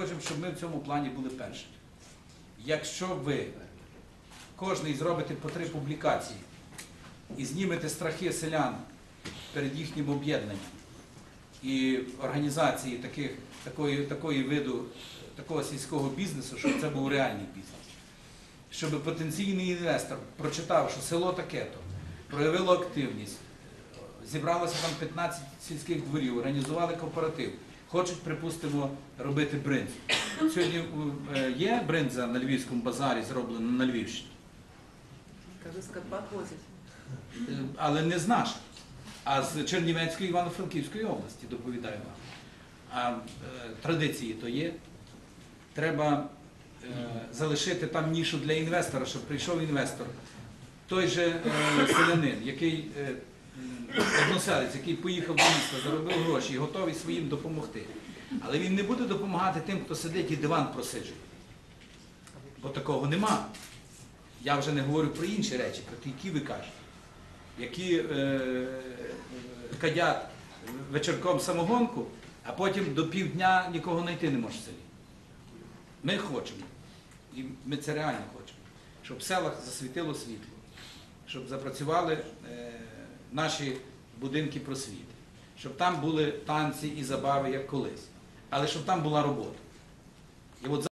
хочемо, щоб ми в цьому плані були перші. Якщо ви кожний зробите по три публікації і знімете страхи селян перед їхнім об'єднанням і організації таких, такої, такої виду, такого сільського бізнесу, щоб це був реальний бізнес. Щоб потенційний інвестор прочитав, що село таке-то, проявило активність, зібралося там 15 сільських дворів, організували кооператив, хочуть, припустимо, робити бринзу. Сьогодні е, є бринза на Львівському базарі, зроблена на Львівщині. Кажу, скарпат возять. Е, але не з наших, а з Чернівецької Івано-Франківської області, доповідаю вам. А е, традиції то є. Треба е, залишити там нішу для інвестора, щоб прийшов інвестор. Той же е, селянин, який е, м, односелець, який поїхав до міста, заробив гроші і готовий своїм допомогти. Але він не буде допомагати тим, хто сидить і диван просиджує. Бо такого нема. Я вже не говорю про інші речі, про які ви кажете які е, е, кадять вечірком самогонку, а потім до півдня нікого знайти не може в селі. Ми хочемо, і ми це реально хочемо, щоб в селах засвітило світло, щоб запрацювали е, наші будинки просвіти, щоб там були танці і забави, як колись, але щоб там була робота. І от